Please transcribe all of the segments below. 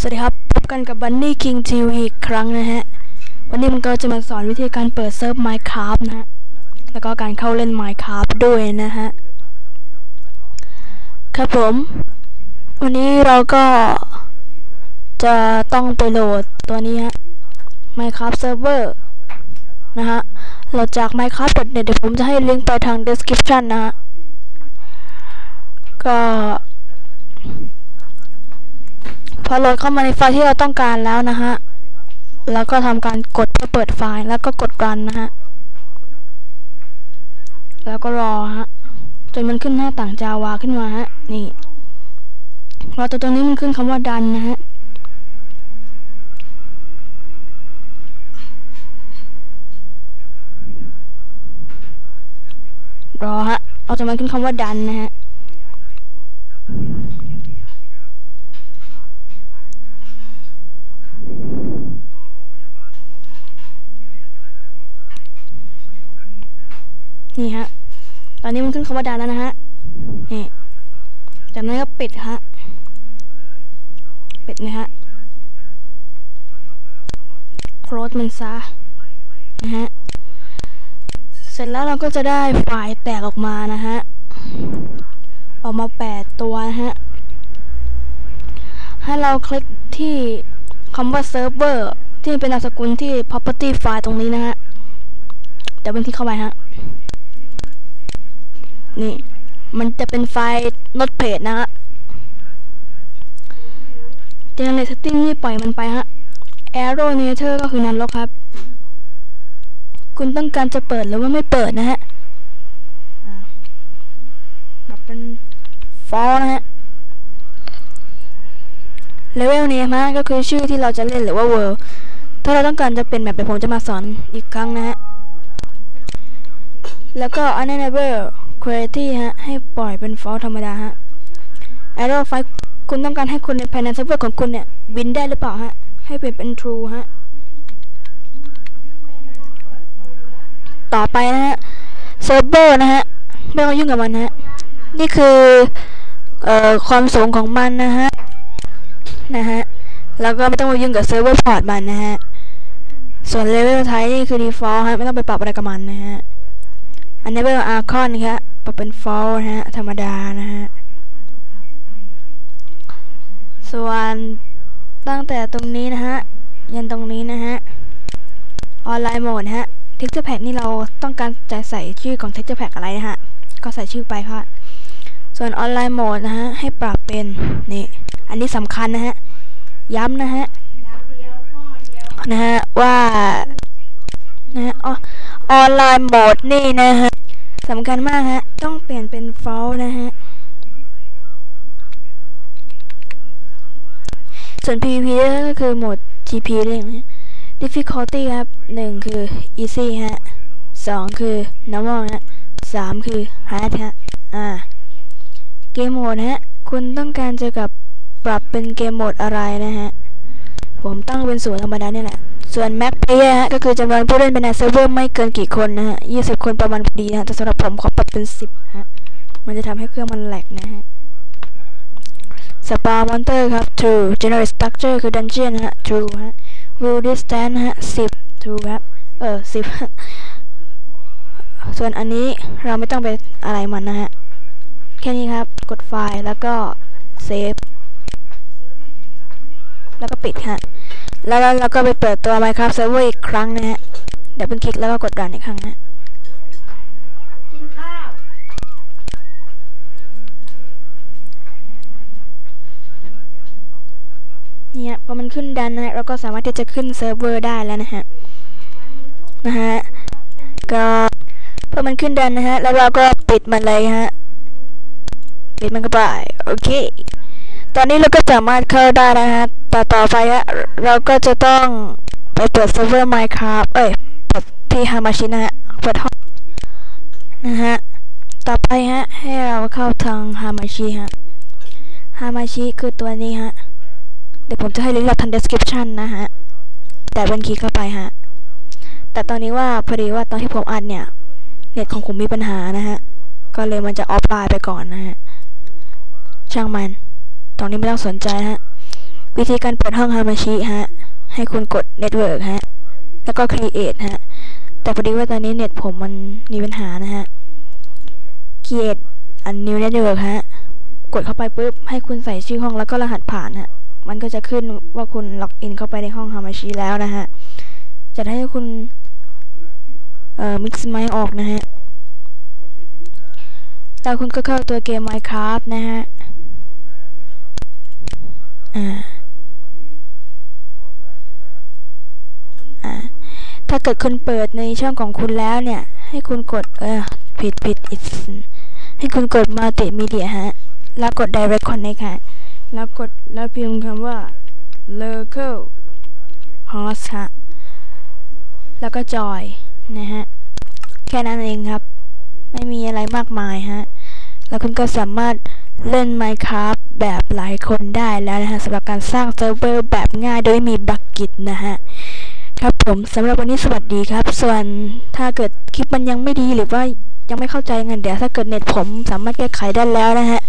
สวัสดีครับ พบกันกับ Bunny King TV อีกครั้งนะฮะ วันนี้มันก็จะมาสอนวิธีการเปิดเซิร์ฟ Minecraft นะฮะ แล้วก็การเข้าเล่น Minecraft ด้วยนะฮะ ครับผม วันนี้เราก็จะต้องไปโหลดตัวนี้ฮะ Minecraft Server นะฮะโหลดจาก minecraft.net เดี๋ยวผมจะให้ลิงก์ไปทาง description นะฮะ ก็ พอโหลดเข้ามาในไฟล์ที่เราต้องการแล้วนะฮะ แล้วก็ทำการกดเพื่อเปิดไฟล์ แล้วก็กดรันนะฮะ แล้วก็รอฮะ จนมันขึ้นหน้าต่างจาวาขึ้นมาฮะ นี่รอตัวตรงนี้มันขึ้นคำว่าดันนะฮะรอฮะ เอาจนมันขึ้นคำว่าดันนะฮะ นี่ฮะ ตอนนี้มันขึ้นคำว่าดันแล้วนะฮะ นี่ จากนั้นก็ปิดฮะ ปิดนะฮะ โคลสมันซะ นะฮะ เสร็จแล้วเราก็จะได้ไฟล์แตกออกมานะฮะ ออกมาแปดตัวนะฮะ ให้เราคลิกที่คำว่า server ที่เป็นนามสกุลที่ property file ตรงนี้นะฮะ เดี๋ยวบันที่เข้าไปฮะ นี่ มันจะเป็นไฟล์ notepad นะฮะ generate setting นี่ปล่อยมันไปฮะ arrow nature ก็คือนันลกครับ คุณต้องการจะเปิดหรือว่าไม่เปิดนะฮะอ่าแบบเป็น fall นะฮะ level นี้นะก็คือชื่อที่เราจะเล่นหรือว่า world ถ้าเราต้องการจะเป็นแบบเดี๋ยวผมจะมาสอนอีกครั้งนะฮะ แล้วก็ enable quality ฮะ ให้ปล่อยเป็น false ธรรมดาฮะ arrow file คุณต้องการให้คนในภายในเซิร์ฟเวอร์ของคุณเนี่ย บินได้หรือเปล่าฮะ ให้เปลี่ยนเป็น true ฮะ ต่อไปนะฮะ เซิร์ฟเวอร์นะฮะ ไม่ต้องยุ่งกับมันนะฮะ นี่คือเอ่อความสูงของมันนะฮะ นะฮะ แล้วก็ไม่ต้องมายุ่งกับเซิร์ฟเวอร์พอร์ตมันนะฮะส่วนเลเวลไทนี่คือ default ฮะ ไม่ต้องไปปรับอะไรกับมันนะฮะ อันนี้เป็น arcon นะครับ ปรับเป็น fall นะฮะ ธรรมดานะฮะ ส่วนตั้งแต่ตรงนี้นะฮะ ยันตรงนี้นะฮะ ออนไลน์โหมดฮะ texture pack นี่เราต้องการจะใส่ชื่อของ texture pack อะไรนะฮะ ก็ใส่ชื่อไปค่ะ ส่วนออนไลน์โหมดนะฮะ ให้ปรับเป็นนี่ อันนี้สำคัญนะฮะ ย้ำนะฮะ นะฮะว่านะฮะออนไลน์โหมดนี่นะฮะ สำคัญมากฮะ ต้องเปลี่ยนเป็น false นะฮะ ส่วน PVP ก็คือโหมด TP เรื่องนะ difficulty ครับหนึ่งคือ easy ฮะสองคือ normal ฮะสามคือ hard ฮะ อ่า เกมโหมดฮะ คุณต้องการจะกับปรับเป็นเกมโหมดอะไรนะฮะ ผมตั้งเป็นศูนย์ธรรมดาเนี่ยแหละ ส่วน max player ฮะก็คือจำนวนผู้เล่นภายในเซิร์ฟเวอร์ไม่เกินกี่คนนะฮะยี่สิบคนประมาณพอดีนะฮะแต่สำหรับผมขอปรับเป็นสิบฮะมันจะทำให้เครื่องมันแหลกนะฮะ spawn monster ครับ true generate structure คือ dungeon ฮะ true ฮะ view distance ฮะสิบ true ครับเออสิบส่วนอันนี้เราไม่ต้องไปอะไรมันนะฮะ แค่นี้ครับกดไฟล์แล้วก็ save แล้วก็ปิดฮะ แล้วเราก็ไปเปิดตัว Minecraft Server อีกครั้งนะฮะ เดี๋ยวเพิ่งคลิกแล้วก็กดรันอีกครั้งนะกินข้าวเนี่ยพอมันขึ้นดันนะฮะเราก็สามารถที่จะขึ้นเซิร์ฟเวอร์ได้แล้วนะฮะ นะฮะ ก็พอมันขึ้นดันนะฮะ แล้วเราก็ปิดมันเลยฮะ ปิดมันก็ไป โอเค ตอนนี้เราก็สามารถเข้าได้นะฮะ ต่อต่อไปฮะเราก็จะต้องไปเปิดเซิร์ฟเวอร์ Minecraft เอ้ยเปิดที่ฮามาชินะฮะเปิดห้องนะฮะต่อไปฮะให้เราเข้าทางฮามาชิฮะฮามาชิคือตัวนี้ฮะเดี๋ยวผมจะให้ลิงก์เราทัน description นะฮะแต่เป็นคลิกเข้าไปฮะแต่ตอนนี้ว่าพอดีว่าตอนที่ผมอัดเนี่ยเน็ตของผมมีปัญหานะฮะก็เลยมันจะออฟไลน์ไปก่อนนะฮะช่างมันตรงนี้ไม่ต้องสนใจฮะ วิธีการเปิดห้องฮามาชิฮะ ให้คุณกด Network ฮะ แล้วก็ Create ฮะ แต่พอดีว่าตอนนี้เน็ตผมมันมีปัญหานะฮะ Create อัน New Network ฮะ กดเข้าไปปุ๊บ ให้คุณใส่ชื่อห้องแล้วก็รหัสผ่านฮะ มันก็จะขึ้นว่าคุณล็อกอินเข้าไปในห้องฮามาชิแล้วนะฮะ จะให้คุณ เอ่อ mix ไมค์ออกนะฮะ แล้วคุณก็เข้าตัวเกม Minecraft นะฮะ อ่า อ่า ถ้าเกิดคุณเปิดในช่องของคุณแล้วเนี่ย ให้คุณกดเออผิดผิด it's ให้คุณกด multimedia ฮะ แล้วกด direct connect ฮะ แล้วกดแล้วพิมพ์คำว่า local host ฮะ แล้วก็จอยนะฮะ แค่นั้นเองครับ ไม่มีอะไรมากมายฮะ แล้วคุณก็สามารถเล่น Minecraft แบบหลายคนได้แล้วนะฮะสำหรับการสร้างเซิร์ฟเวอร์แบบง่ายโดยมีบักกิตนะฮะ ผมสำหรับวันนี้สวัสดีครับ ส่วนถ้าเกิดคลิปมันยังไม่ดีหรือว่ายังไม่เข้าใจงั้นเดี๋ยวถ้าเกิดเน็ตผมสามารถแก้ไขได้แล้วนะฮะ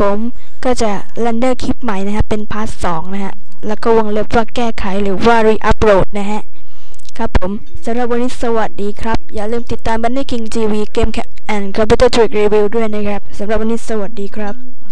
ผมก็จะรันเดอร์คลิปใหม่นะฮะ เป็นพาร์ทสองนะฮะ แล้วก็วงเล็บว่าแก้ไขหรือว่ารีอัปโหลดนะฮะ ครับผมสำหรับวันนี้สวัสดีครับ อย่าลืมติดตามบันนี่คิงทีวีเกมแอนคอมพิวเตอร์ทริกรีวิวด้วยนะครับสำหรับวันนี้สวัสดีครับ